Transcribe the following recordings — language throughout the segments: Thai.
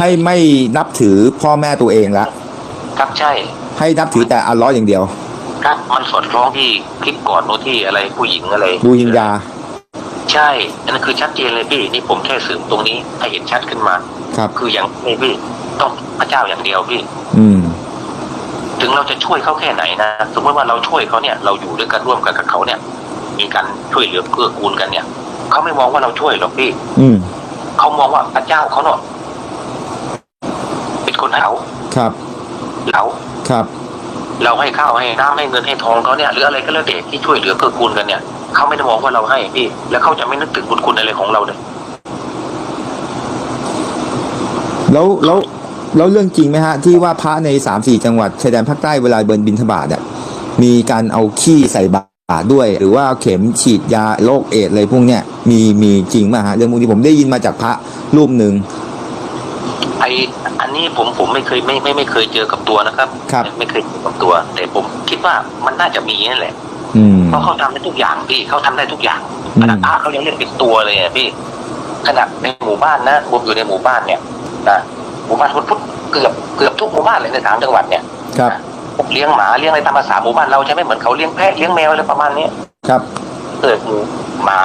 ให้ไม่นับถือพ่อแม่ตัวเองละครับใช่ ให้นับถือแต่อัลเลอฮ์อย่างเดียว ครับมันสอดคล้องที่คลิปก่อนโน้นที่อะไรผู้หญิงอะไรดูยิงยา ใช่อันนั้นคือชัดเจนเลยพี่นี่ผมแค่สืบตรงนี้ให้เห็นชัดขึ้นมาครับ คืออย่างนี้พี่ต้องพระเจ้าอย่างเดียวพี่ อืม ถึงเราจะช่วยเขาแค่ไหนนะสมมติว่าเราช่วยเขาเนี่ยเราอยู่ด้วยกันร่วมกันกับเขาเนี่ย มีการช่วยเหลือเกื้อกูลกันเนี่ยเขาไม่มองว่าเราช่วยหรอกพี่อืม เขามองว่าพระเจ้าเขาเนาะ เป็นคนให้เขาครับเราครับ เราให้ข้าวให้น้ำให้เงินให้ทองเขาเนี่ยหรืออะไรก็แล้วแต่ที่ช่วยเหลือเกื้อกูลกันเนี่ยเขาไม่ได้มองว่าเราให้พี่ แล้วเขาจะไม่นึกถึงบุญคุณอะไรของเราเลยแล้วแล้วแล้วเรื่องจริงไหมฮะ ที่ว่าพระในสามสี่จังหวัดชายแดนภาคใต้เวลาเบินบินทบาทอะมีการเอาขี้ใส่บาตรด้วย หรือว่าเข็มฉีดยาโรคเอดส์อะไรพวกเนี้ยมีมีจริงไหมฮะเรื่องพวกนี้ผมได้ยินมาจากพระรูปหนึ่ง ไออันนี้ผมผมไม่เคยไม่ไม่ไม่เคยเจอกับตัวนะครับ ครับไม่ไม่เคยเจอกับตัว แต่ผมคิดว่ามันน่าจะมีนั่นแหละอืม เพราะเขาทำได้ทุกอย่างพี่เขาทำได้ทุกอย่างอืม ขนาดพระเขายังเรียกเป็นตัวเลยอะพี่ขนาดในหมู่บ้านนะผมอยู่ในหมู่บ้านเนี่ยนะหมู่บ้านพุทธพุทธเกือบเกือบทุกหมู่บ้านเลยในสามจังหวัดเนี่ยครับ เลี้ยงหมาเลี้ยงอะไรตามภาษาหมู่บ้านเราใช่ไหมเหมือนเขาเลี้ยงแพะเลี้ยงแมวอะไรประมาณนี้ ครับ เกิดหมูหมา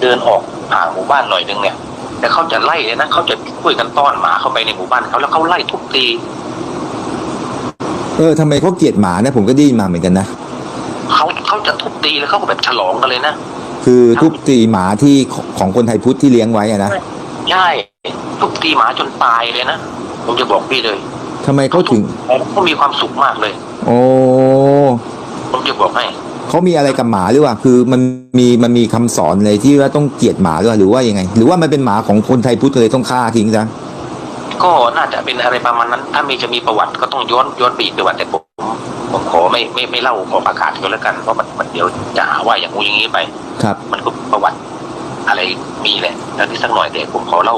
เดินออกห่างหมู่บ้านหน่อยนึงเนี่ย แต่เขาจะไล่เลยนะเขาจะช่วยกันต้อนหมาเข้าไปในหมู่บ้านเขาแล้วเขาไล่ทุบตีเออทำไมเขาเกลียดหมาเนี่ยผมก็ได้ยินมาเหมือนกันนะเขาเขาจะทุบตีแล้วเขาก็แบบฉลองกันเลยนะคือทุบตีหมาที่ของของคนไทยพุทธที่เลี้ยงไว้อะนะใช่ทุบตีหมาจนตายเลยนะผมจะบอกพี่เลยทำไมเขาถึงเขามีความสุขมากเลย โอ้ผมจะบอกให้ เขามีอะไรกับหมาหรือว่า คือมันมีมันมีคำสอนเลยที่ว่าต้องเกลียดหมาหรือว่าหรือว่ายังไง หรือว่ามันเป็นหมาของคนไทยพุทธเลยต้องฆ่าทิ้งซะก็น่าจะเป็นอะไรประมาณนั้น ถ้ามีจะมีประวัติก็ต้องย้อนย้อนไปอีกประวัติแต่ผมผมขอไม่ไม่ไม่เล่าขอประกาศก็แล้วกันเพราะมันมันเดี๋ยวจะหาว่าอย่างงูอย่างนี้ไป ครับ มันก็ประวัติอะไรมีแหละแล้วที่สักหน่อยแต่ผมขอเล่า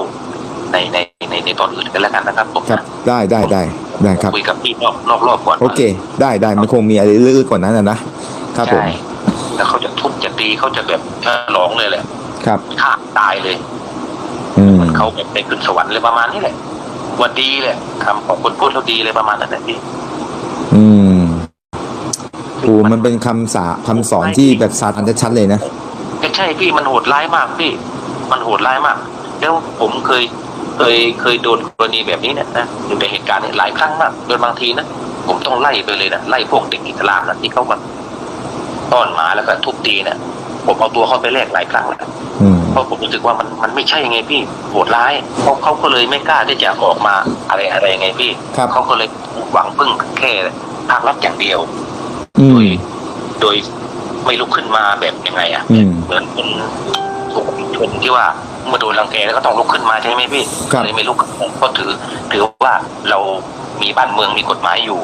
ในในในในตอนอื่นกันแล้วกันนะครับผมครับได้ได้ได้ได้ครับคุยกับพี่นอกนอกรอบก่อนโอเค ได้ได้มันคงมีอะไรลึกๆกว่านั้นนะนะ ครับผม ใช่แล้วเขาจะทุบจะตีเขาจะแบบฉลองเลยแหละครับ ฆ่าตายเลยอืมมันเขาแบบไปขึ้นสวรรค์เลยประมาณนี้แหละวันดีเลยคำของคนพูดเขาดีเลยประมาณนั้นแหละพี่อืมโอ้มันเป็นคำสาคำสอนที่แบบสาตันชัดๆเลยนะ ก็ใช่พี่มันโหดร้ายมากพี่ มันโหดร้ายมาก แล้วผมเคย เคยเคยโดนกรณีแบบนี้เนี่ยนะอยู่ในเหตุการณ์เนี่ยหลายครั้งมากโดยบางทีนะผมต้องไล่ไปเลยนะไล่พวกเด็กอิสลามนะที่เขาแบบ ต้อนหมาแล้วก็ทุบตีเนี่ยผมเอาตัวเขาไปแลกหลายครั้งแล้วอืมเพราะผมรู้สึกว่ามันมันไม่ใช่ไงพี่โหดร้ายเขาเขาก็เลยไม่กล้าที่จะออกมาอะไรอะไรไงพี่ครับเขาก็เลยหวังพึ่งแค่ภาครัฐอย่างเดียวอืโดมยโดยไม่ลุกขึ้นมาแบบยังไงอะอืมเหมือนเป็นถูกชนที่ว่าเมื่อโดนรังแกแล้วก็ต้องลุกขึ้นมาใช่ไหมพี่ครับเลยไม่ลุกก็ถือ ถือว่าเรามีบ้านเมืองมีกฎหมายอยู่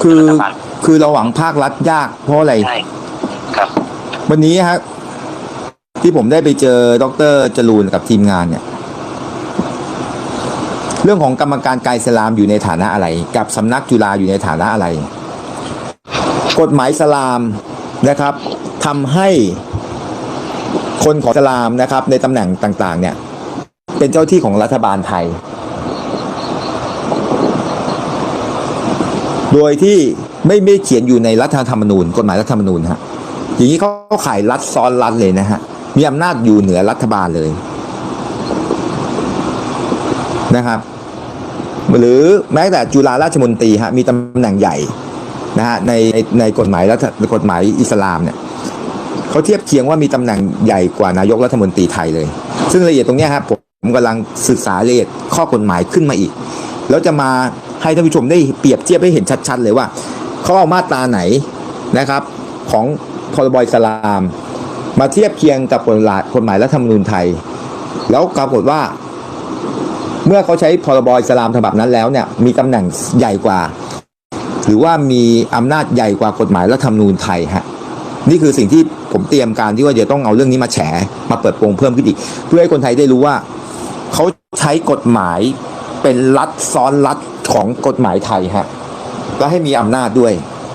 คือรัฐบาล คือเราหวังภาครัฐยากเพราะอะไรใช่ครับ วันนี้ฮะที่ผมได้ไปเจอดรจรูนกับทีมงานเนี่ย เรื่องของกรรมการกายอิสลามอยู่ในฐานะอะไร กับสำนักจุฬาอยู่ในฐานะอะไร กฎหมายอิสลามนะครับทำให้คนของอิสลามนะครับ ในตำแหน่งต่าง ๆ เนี่ย เป็นเจ้าที่ของรัฐบาลไทย โดยที่ไม่ไม่เขียนอยู่ในรัฐธรรมนูญกฎหมายรัฐธรรมนูญฮะอย่างนี้เขาขายรัฐซ้อนรัฐเลยนะฮะมีอำนาจอยู่เหนือรัฐบาลเลยนะครับ หรือแม้แต่จุฬาราชมนตรีฮะมีตำแหน่งใหญ่นะฮะในในในกฎหมายรัฐกฎหมายอิสลามเนี่ยเขาเทียบเคียงว่ามีตำแหน่งใหญ่กว่านายกรัฐมนตรีไทยเลย ซึ่งรายละเอียดตรงนี้ครับผมกำลังศึกษารายละเอียดข้อกฎหมายขึ้นมาอีก แล้วจะมา ให้ท่านผู้ชมได้เปรียบเทียบให้เห็นชัดๆเลยว่าเขาเอามาตราไหนนะครับของพรบอิสลาม มาเทียบเคียงกับกฎหมายกฎหมายรัฐธรรมนูญไทย แล้วปรากฏว่า เมื่อเขาใช้พรบอิสลามฉบับนั้นแล้วเนี่ยมีตำแหน่งใหญ่กว่า หรือว่ามีอำนาจใหญ่กว่ากฎหมายรัฐธรรมนูญไทยฮะนี่คือสิ่งที่ผมเตรียมการที่ว่าจะต้องเอาเรื่องนี้มาแฉมาเปิดโปงเพิ่มขึ้นอีก เพื่อให้คนไทยได้รู้ว่า เขาใช้กฎหมายเป็นรัฐซ้อนรัฐ ของกฎหมายไทยฮะและให้มีอำนาจด้วย